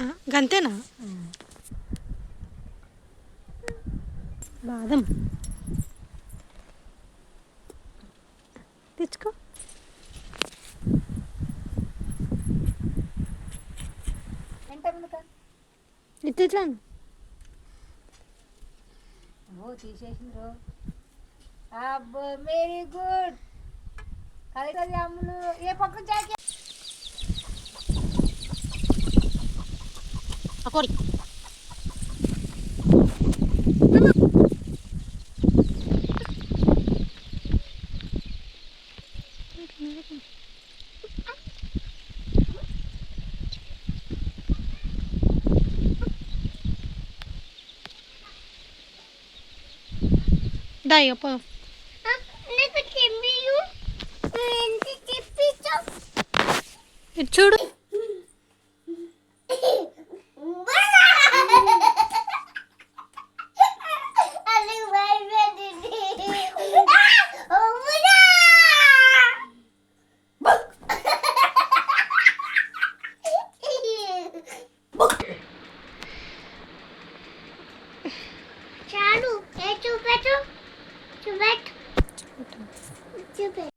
ఆ, గంతేనా? బాదం. తెచ్చుకో. ఇట్లా ఇట్లా ఓ తీసేసిండ్రు. అబ్బో very good కలిసి అమ్ములు ఏ పక్క జాకి అకోడి దాయి పో నీకు చూడు అది భయపెట్టింది అమ్మురా చాలు ఏ చూపెట్టు చూపెట్టు చూపెట్టు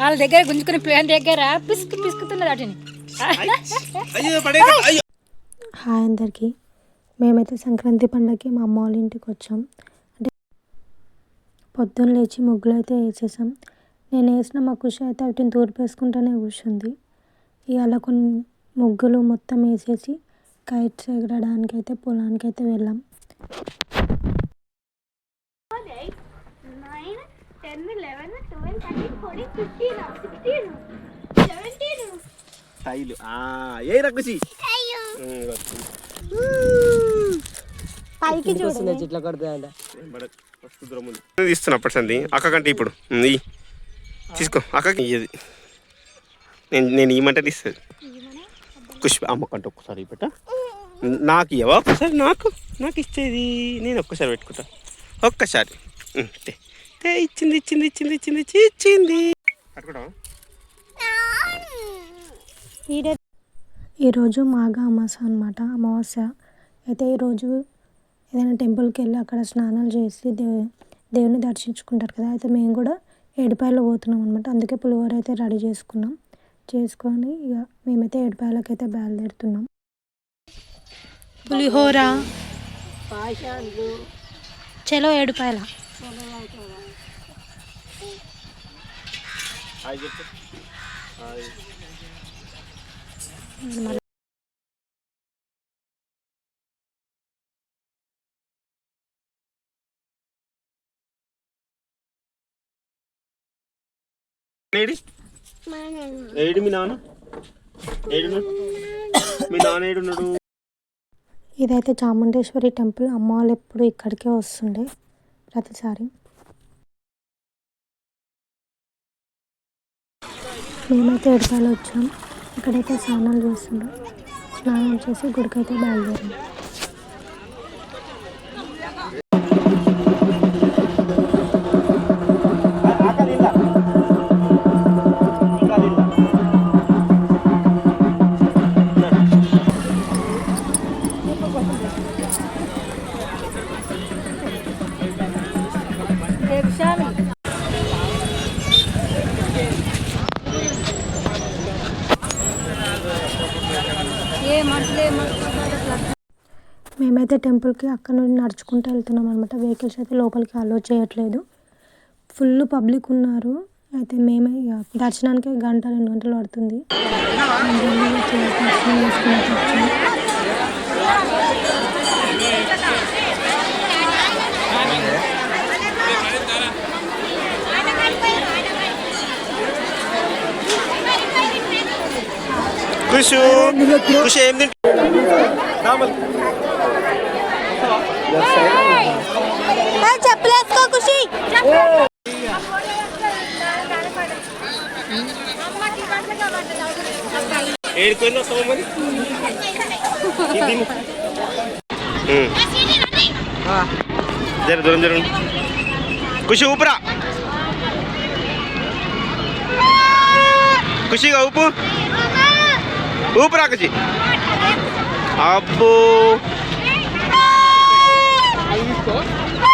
వాళ్ళ దగ్గర గుంజుకుని ప్లేన్ దగ్గర పిసుకు పిసుకుతున్నది వాటిని. హాయ్ అందరికీ. మేమైతే సంక్రాంతి పండగకి మా అమ్మ వాళ్ళ ఇంటికి వచ్చాం. అంటే పొద్దున్న లేచి ముగ్గులు అయితే వేసేసాం. నేను వేసిన మా ఖుషి అయితే వాటిని తూర్పు వేసుకుంటూనే కూర్చుంది. ఇవాళ కొన్ని ముగ్గులు మొత్తం వేసేసి కైట్స్ ఎగరడానికి అయితే పొలానికి అయితే వెళ్ళాం. స్టైల్ ఏ రకసి పైకి చెట్ల కొడుతుందంట తీస్తున్నా అప్పటి అక్క కంటే ఇప్పుడు. తీసుకో. అక్కకి ఇయ్యది. నేను నేను ఇవ్వమంటే తీస్తుంది. కుష్ అమ్మకంటే ఒక్కసారి పెట్ట నాకు ఇవ్వవా ఒక్కసారి నాకు నాకు ఇచ్చేది నేను ఒక్కసారి పెట్టుకుంటా. ఒక్కసారి. ఇచ్చింది ఇచ్చింది ఇచ్చింది ఇచ్చింది ఇచ్చి- ఇచ్చింది. ఈరోజు మాఘ అమాస అనమాట అమావాస్య. అయితే ఈరోజు ఏదైనా టెంపుల్కి వెళ్ళి అక్కడ స్నానాలు చేసి దేవు దేవుని దర్శించుకుంటారు కదా అయితే మేము కూడా ఏడుపాయలు పోతున్నాం అనమాట అందుకే పులిహోర అయితే రెడీ చేసుకున్నాం. చేసుకొని ఇక మేమైతే ఏడుపాయలకైతే బయలుదేరుతున్నాం. పులిహోర. చలో ఏడుపాయల హాయ్ ఏడు మీ నాన్న? ఏడు మీ నాన్న ఏడున్నాడు? ఇదైతే చాముండేశ్వరి టెంపుల్. అమ్మ వాళ్ళు ఎప్పుడు ఇక్కడికే వస్తుండే ప్రతిసారి. మేమైతే ఎడపాయలు వచ్చాం. ఇక్కడైతే స్నానాలు చేస్తుండ్రు. స్నానం చేసి గుడికైతే బయలుదేరాం. మేమైతే టెంపుల్కి అక్కడ నుండి నడుచుకుంటూ వెళ్తున్నాం అనమాట వెహికల్స్ అయితే లోపలికి అలో చేయట్లేదు. ఫుల్ పబ్లిక్ ఉన్నారు. అయితే మేమే దర్శనానికి గంట రెండు గంటలు పడుతుంది. ఖుషు ఖుషి ఏం చెప్పలేసుకో ఖుషి ఏడుకొని వస్తావు మరి ఇది తిను. ఉమ్. జర దూరం జర ఉండు. ఖుషి ఊపురా ఖుషిగా ఊపు ఊపురా ఖుషి అబ్బో.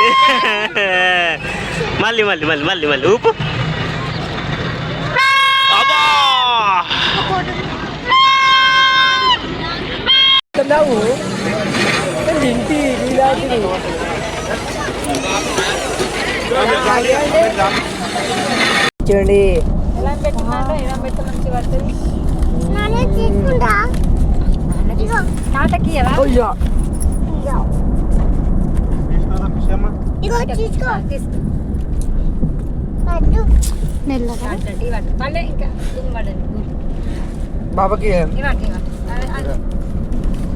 మళ్ళీ మళ్ళీ మళ్ళీ మళ్ళీ మళ్ళీ. ఊపు. అబ్బా. చూడండి. ఎలా పెట్టినారో ఎలా పెడితే మంచి పడుతుంది తాతకి ఎలా ఇగో తీసుకో తీసుకో బాబాకి ఇవ్వండి ఇవ్వండి